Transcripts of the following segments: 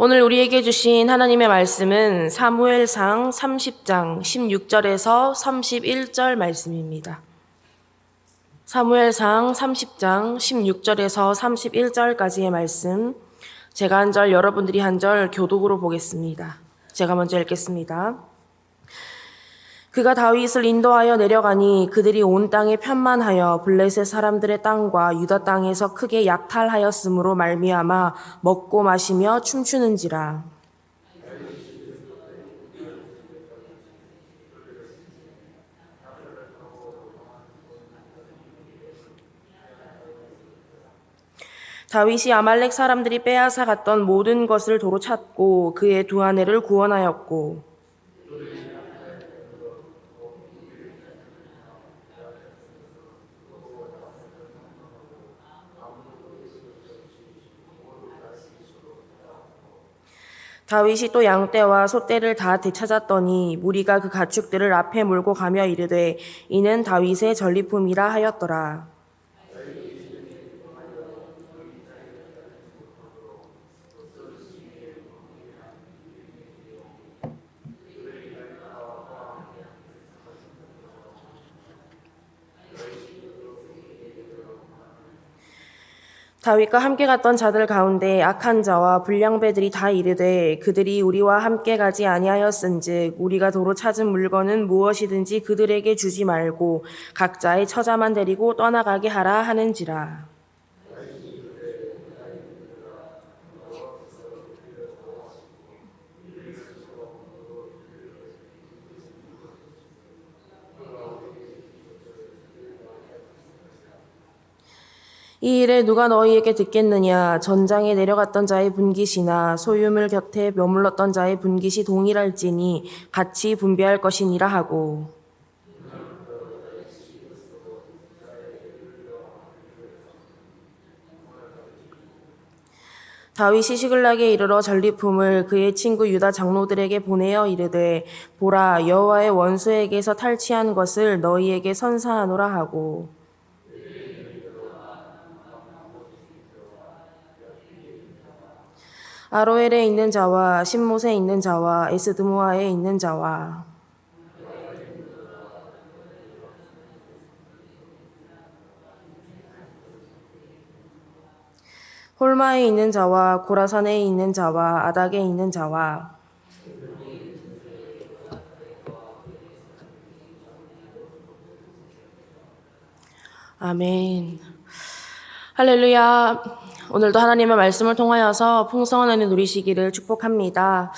오늘 우리에게 주신 하나님의 말씀은 사무엘상 30장 16절에서 31절 말씀입니다. 사무엘상 30장 16절에서 31절까지의 말씀, 제가 한 절, 여러분들이 한 절 교독으로 보겠습니다. 제가 먼저 읽겠습니다. 그가 다윗을 인도하여 내려가니 그들이 온 땅에 편만하여 블레셋 사람들의 땅과 유다 땅에서 크게 약탈하였으므로 말미암아 먹고 마시며 춤추는지라. 다윗이 아말렉 사람들이 빼앗아 갔던 모든 것을 도로 찾고 그의 두 아내를 구원하였고 다윗이 또 양떼와 소떼를 다 되찾았더니 무리가 그 가축들을 앞에 몰고 가며 이르되 이는 다윗의 전리품이라 하였더라. 다윗과 함께 갔던 자들 가운데 악한 자와 불량배들이 다 이르되 그들이 우리와 함께 가지 아니하였은즉 우리가 도로 찾은 물건은 무엇이든지 그들에게 주지 말고 각자의 처자만 데리고 떠나가게 하라 하는지라 이 일에 누가 너희에게 듣겠느냐? 전장에 내려갔던 자의 분깃이나 소유물 곁에 머물렀던 자의 분깃이 동일할지니 같이 분배할 것이니라 하고. 다윗이 시글락에 이르러 전리품을 그의 친구 유다 장로들에게 보내어 이르되 보라 여호와의 원수에게서 탈취한 것을 너희에게 선사하노라 하고 아로엘에 있는 자와 신못에 있는 자와 에스드모아에 있는 자와 홀마에 있는 자와 고라산에 있는 자와 아닥에 있는 자와 아멘. 할렐루야. 오늘도 하나님의 말씀을 통하여서 풍성한 은혜 누리시기를 축복합니다.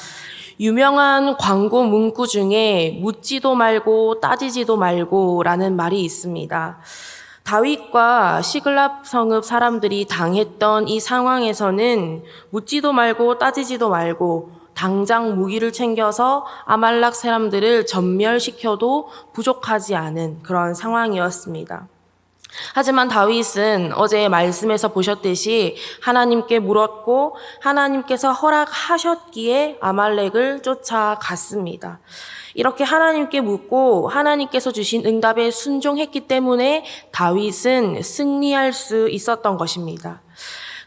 유명한 광고 문구 중에 묻지도 말고 따지지도 말고 라는 말이 있습니다. 다윗과 시글랍 성읍 사람들이 당했던 이 상황에서는 묻지도 말고 따지지도 말고 당장 무기를 챙겨서 아말락 사람들을 전멸시켜도 부족하지 않은 그런 상황이었습니다. 하지만 다윗은 어제 말씀에서 보셨듯이 하나님께 물었고 하나님께서 허락하셨기에 아말렉을 쫓아갔습니다. 이렇게 하나님께 묻고 하나님께서 주신 응답에 순종했기 때문에 다윗은 승리할 수 있었던 것입니다.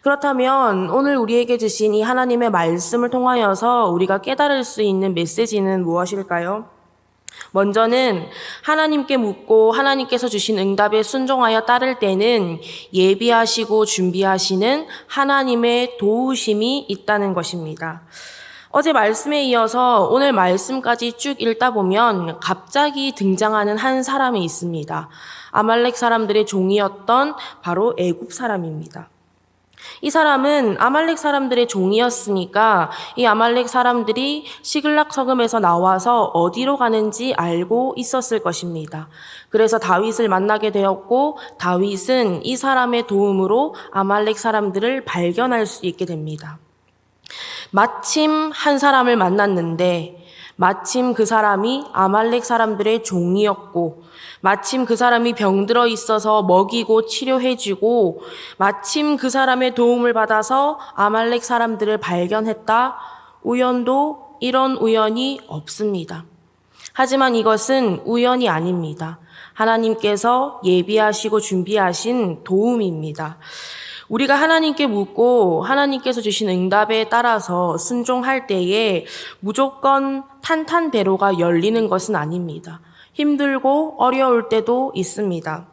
그렇다면 오늘 우리에게 주신 이 하나님의 말씀을 통하여서 우리가 깨달을 수 있는 메시지는 무엇일까요? 먼저는 하나님께 묻고 하나님께서 주신 응답에 순종하여 따를 때는 예비하시고 준비하시는 하나님의 도우심이 있다는 것입니다. 어제 말씀에 이어서 오늘 말씀까지 쭉 읽다 보면 갑자기 등장하는 한 사람이 있습니다. 아말렉 사람들의 종이었던 바로 애굽 사람입니다. 이 사람은 아말렉 사람들의 종이었으니까 이 아말렉 사람들이 시글락 성음에서 나와서 어디로 가는지 알고 있었을 것입니다. 그래서 다윗을 만나게 되었고 다윗은 이 사람의 도움으로 아말렉 사람들을 발견할 수 있게 됩니다. 마침 한 사람을 만났는데 마침 그 사람이 아말렉 사람들의 종이었고 마침 그 사람이 병들어 있어서 먹이고 치료해주고 마침 그 사람의 도움을 받아서 아말렉 사람들을 발견했다. 우연도 이런 우연이 없습니다. 하지만 이것은 우연이 아닙니다. 하나님께서 예비하시고 준비하신 도움입니다. 우리가 하나님께 묻고 하나님께서 주신 응답에 따라서 순종할 때에 무조건 탄탄대로가 열리는 것은 아닙니다. 힘들고 어려울 때도 있습니다.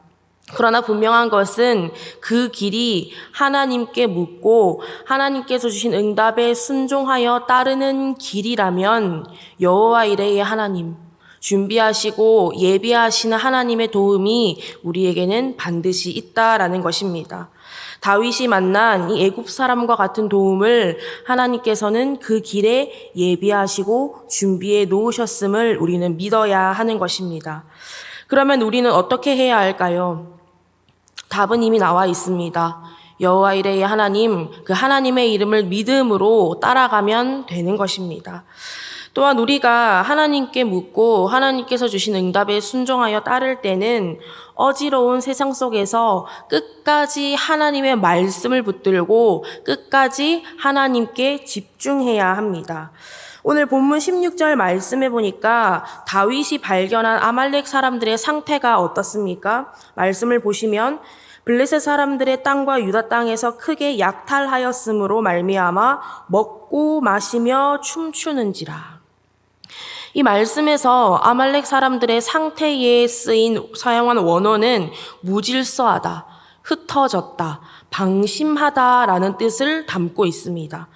그러나 분명한 것은 그 길이 하나님께 묻고 하나님께서 주신 응답에 순종하여 따르는 길이라면 여호와 이레의 하나님 준비하시고 예비하시는 하나님의 도움이 우리에게는 반드시 있다라는 것입니다. 다윗이 만난 이 애굽 사람과 같은 도움을 하나님께서는 그 길에 예비하시고 준비해 놓으셨음을 우리는 믿어야 하는 것입니다. 그러면 우리는 어떻게 해야 할까요? 답은 이미 나와 있습니다. 여호와 이레의 하나님, 그 하나님의 이름을 믿음으로 따라가면 되는 것입니다. 또한 우리가 하나님께 묻고 하나님께서 주신 응답에 순종하여 따를 때는 어지러운 세상 속에서 끝까지 하나님의 말씀을 붙들고 끝까지 하나님께 집중해야 합니다. 오늘 본문 16절 말씀해 보니까 다윗이 발견한 아말렉 사람들의 상태가 어떻습니까? 말씀을 보시면 블레셋 사람들의 땅과 유다 땅에서 크게 약탈하였으므로 말미암아 먹고 마시며 춤추는지라. 이 말씀에서 아말렉 사람들의 상태에 쓰인 사용한 원어는 무질서하다, 흩어졌다, 방심하다라는 뜻을 담고 있습니다.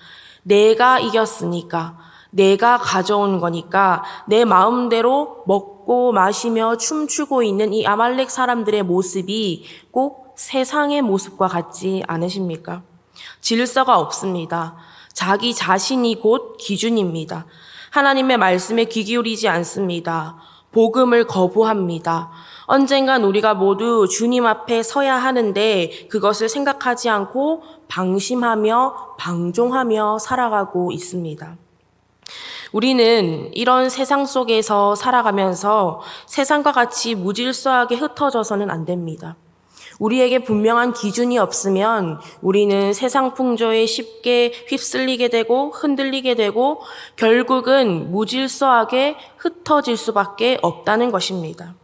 내가 이겼으니까, 내가 가져온 거니까 내 마음대로 먹고 마시며 춤추고 있는 이 아말렉 사람들의 모습이 꼭 세상의 모습과 같지 않으십니까? 질서가 없습니다. 자기 자신이 곧 기준입니다. 하나님의 말씀에 귀 기울이지 않습니다. 복음을 거부합니다. 언젠간 우리가 모두 주님 앞에 서야 하는데 그것을 생각하지 않고 방심하며 방종하며 살아가고 있습니다. 우리는 이런 세상 속에서 살아가면서 세상과 같이 무질서하게 흩어져서는 안 됩니다. 우리에게 분명한 기준이 없으면 우리는 세상 풍조에 쉽게 휩쓸리게 되고 흔들리게 되고 결국은 무질서하게 흩어질 수밖에 없다는 것입니다.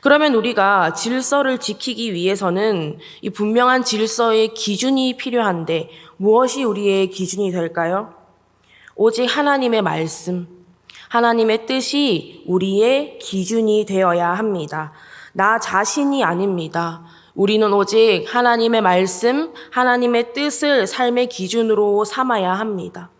그러면 우리가 질서를 지키기 위해서는 이 분명한 질서의 기준이 필요한데 무엇이 우리의 기준이 될까요? 오직 하나님의 말씀, 하나님의 뜻이 우리의 기준이 되어야 합니다. 나 자신이 아닙니다. 우리는 오직 하나님의 말씀, 하나님의 뜻을 삶의 기준으로 삼아야 합니다.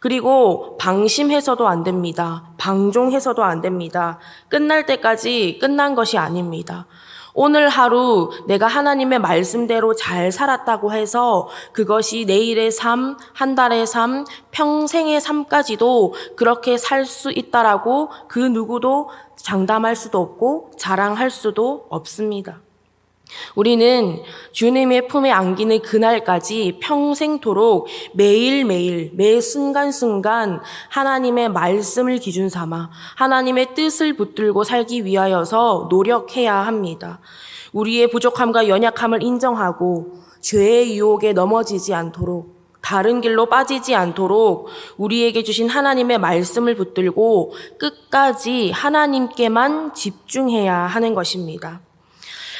그리고 방심해서도 안 됩니다. 방종해서도 안 됩니다. 끝날 때까지 끝난 것이 아닙니다. 오늘 하루 내가 하나님의 말씀대로 잘 살았다고 해서 그것이 내일의 삶, 한 달의 삶, 평생의 삶까지도 그렇게 살 수 있다라고 그 누구도 장담할 수도 없고 자랑할 수도 없습니다. 우리는 주님의 품에 안기는 그날까지 평생토록 매일매일, 매 순간순간 하나님의 말씀을 기준 삼아 하나님의 뜻을 붙들고 살기 위하여서 노력해야 합니다. 우리의 부족함과 연약함을 인정하고 죄의 유혹에 넘어지지 않도록 다른 길로 빠지지 않도록 우리에게 주신 하나님의 말씀을 붙들고 끝까지 하나님께만 집중해야 하는 것입니다.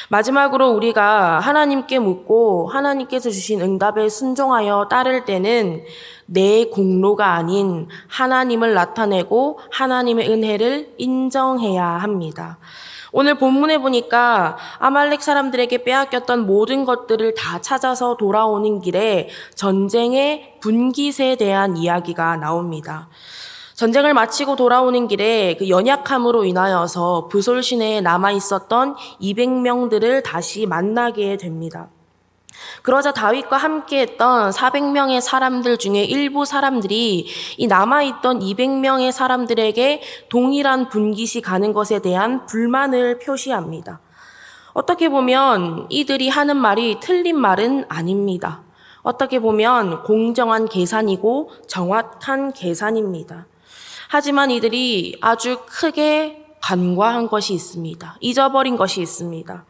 마지막으로 우리가 하나님께 묻고 하나님께서 주신 응답에 순종하여 따를 때는 내 공로가 아닌 하나님을 나타내고 하나님의 은혜를 인정해야 합니다. 오늘 본문에 보니까 아말렉 사람들에게 빼앗겼던 모든 것들을 다 찾아서 돌아오는 길에 전쟁의 분깃에 대한 이야기가 나옵니다. 전쟁을 마치고 돌아오는 길에 그 연약함으로 인하여서 부솔 시내에 남아 있었던 200명들을 다시 만나게 됩니다. 그러자 다윗과 함께했던 400명의 사람들 중에 일부 사람들이 이 남아있던 200명의 사람들에게 동일한 분깃이 가는 것에 대한 불만을 표시합니다. 어떻게 보면 이들이 하는 말이 틀린 말은 아닙니다. 어떻게 보면 공정한 계산이고 정확한 계산입니다. 하지만 이들이 아주 크게 간과한 것이 있습니다. 잊어버린 것이 있습니다.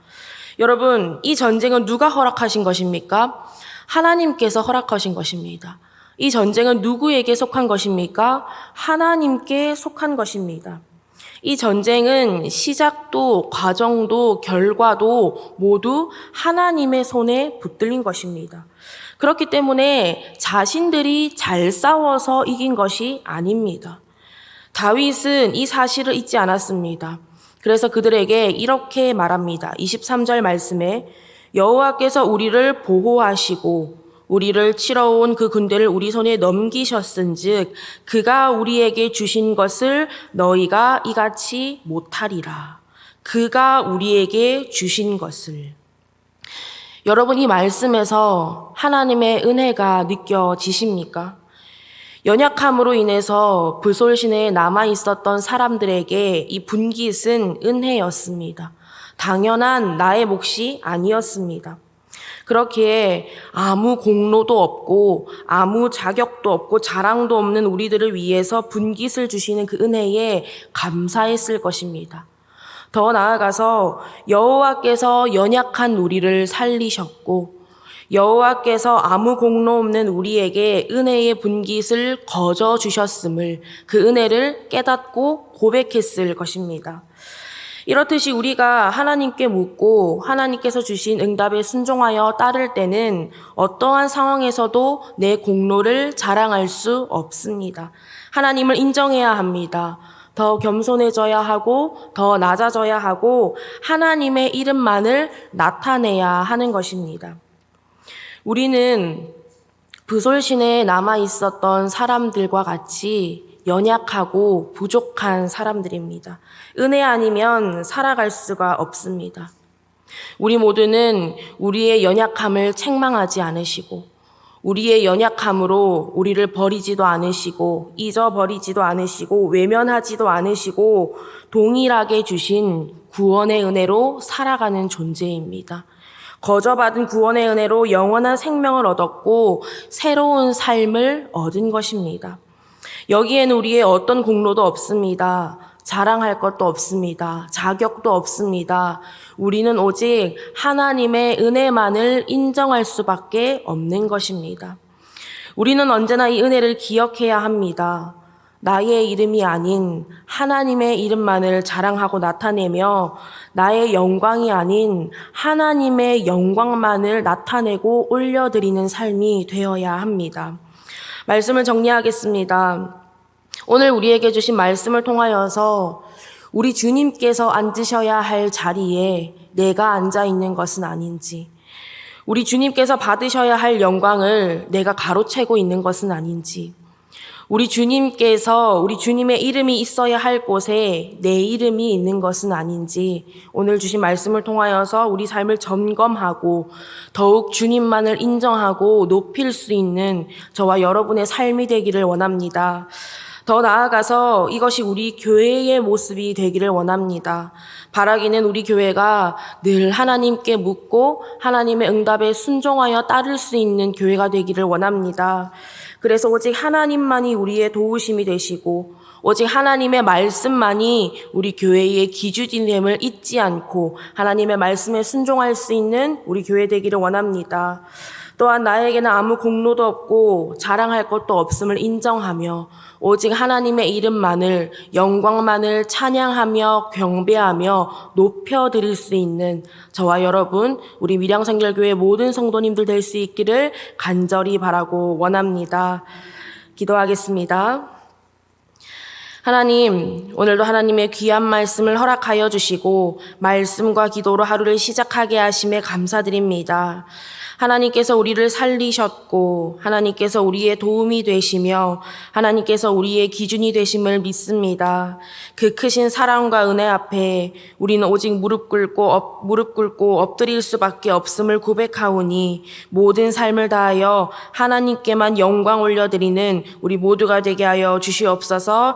여러분, 이 전쟁은 누가 허락하신 것입니까? 하나님께서 허락하신 것입니다. 이 전쟁은 누구에게 속한 것입니까? 하나님께 속한 것입니다. 이 전쟁은 시작도 과정도 결과도 모두 하나님의 손에 붙들린 것입니다. 그렇기 때문에 자신들이 잘 싸워서 이긴 것이 아닙니다. 다윗은 이 사실을 잊지 않았습니다. 그래서 그들에게 이렇게 말합니다. 23절 말씀에 여호와께서 우리를 보호하시고 우리를 치러 온 그 군대를 우리 손에 넘기셨은즉 그가 우리에게 주신 것을 너희가 이같이 못하리라. 그가 우리에게 주신 것을 여러분 이 말씀에서 하나님의 은혜가 느껴지십니까? 연약함으로 인해서 불솔신에 남아 있었던 사람들에게 이 분깃은 은혜였습니다. 당연한 나의 몫이 아니었습니다. 그렇기에 아무 공로도 없고 아무 자격도 없고 자랑도 없는 우리들을 위해서 분깃을 주시는 그 은혜에 감사했을 것입니다. 더 나아가서 여호와께서 연약한 우리를 살리셨고 여호와께서 아무 공로 없는 우리에게 은혜의 분깃을 거저 주셨음을 그 은혜를 깨닫고 고백했을 것입니다. 이렇듯이 우리가 하나님께 묻고 하나님께서 주신 응답에 순종하여 따를 때는 어떠한 상황에서도 내 공로를 자랑할 수 없습니다. 하나님을 인정해야 합니다. 더 겸손해져야 하고 더 낮아져야 하고 하나님의 이름만을 나타내야 하는 것입니다. 우리는 부솔신에 남아 있었던 사람들과 같이 연약하고 부족한 사람들입니다. 은혜 아니면 살아갈 수가 없습니다. 우리 모두는 우리의 연약함을 책망하지 않으시고, 우리의 연약함으로 우리를 버리지도 않으시고, 잊어버리지도 않으시고, 외면하지도 않으시고, 동일하게 주신 구원의 은혜로 살아가는 존재입니다. 거저받은 구원의 은혜로 영원한 생명을 얻었고, 새로운 삶을 얻은 것입니다. 여기에는 우리의 어떤 공로도 없습니다. 자랑할 것도 없습니다. 자격도 없습니다. 우리는 오직 하나님의 은혜만을 인정할 수밖에 없는 것입니다. 우리는 언제나 이 은혜를 기억해야 합니다. 나의 이름이 아닌 하나님의 이름만을 자랑하고 나타내며 나의 영광이 아닌 하나님의 영광만을 나타내고 올려드리는 삶이 되어야 합니다. 말씀을 정리하겠습니다. 오늘 우리에게 주신 말씀을 통하여서 우리 주님께서 앉으셔야 할 자리에 내가 앉아 있는 것은 아닌지, 우리 주님께서 받으셔야 할 영광을 내가 가로채고 있는 것은 아닌지, 우리 주님께서 우리 주님의 이름이 있어야 할 곳에 내 이름이 있는 것은 아닌지 오늘 주신 말씀을 통하여서 우리 삶을 점검하고 더욱 주님만을 인정하고 높일 수 있는 저와 여러분의 삶이 되기를 원합니다. 더 나아가서 이것이 우리 교회의 모습이 되기를 원합니다. 바라기는 우리 교회가 늘 하나님께 묻고 하나님의 응답에 순종하여 따를 수 있는 교회가 되기를 원합니다. 그래서 오직 하나님만이 우리의 도우심이 되시고 오직 하나님의 말씀만이 우리 교회의 기준임을 잊지 않고 하나님의 말씀에 순종할 수 있는 우리 교회 되기를 원합니다. 또한 나에게는 아무 공로도 없고 자랑할 것도 없음을 인정하며 오직 하나님의 이름만을 영광만을 찬양하며 경배하며 높여 드릴 수 있는 저와 여러분 우리 밀양성결교회 모든 성도님들 될 수 있기를 간절히 바라고 원합니다. 기도하겠습니다. 하나님, 오늘도 하나님의 귀한 말씀을 허락하여 주시고, 말씀과 기도로 하루를 시작하게 하심에 감사드립니다. 하나님께서 우리를 살리셨고 하나님께서 우리의 도움이 되시며 하나님께서 우리의 기준이 되심을 믿습니다. 그 크신 사랑과 은혜 앞에 우리는 오직 무릎 꿇고 엎, 무릎 꿇고 엎드릴 수밖에 없음을 고백하오니 모든 삶을 다하여 하나님께만 영광 올려드리는 우리 모두가 되게 하여 주시옵소서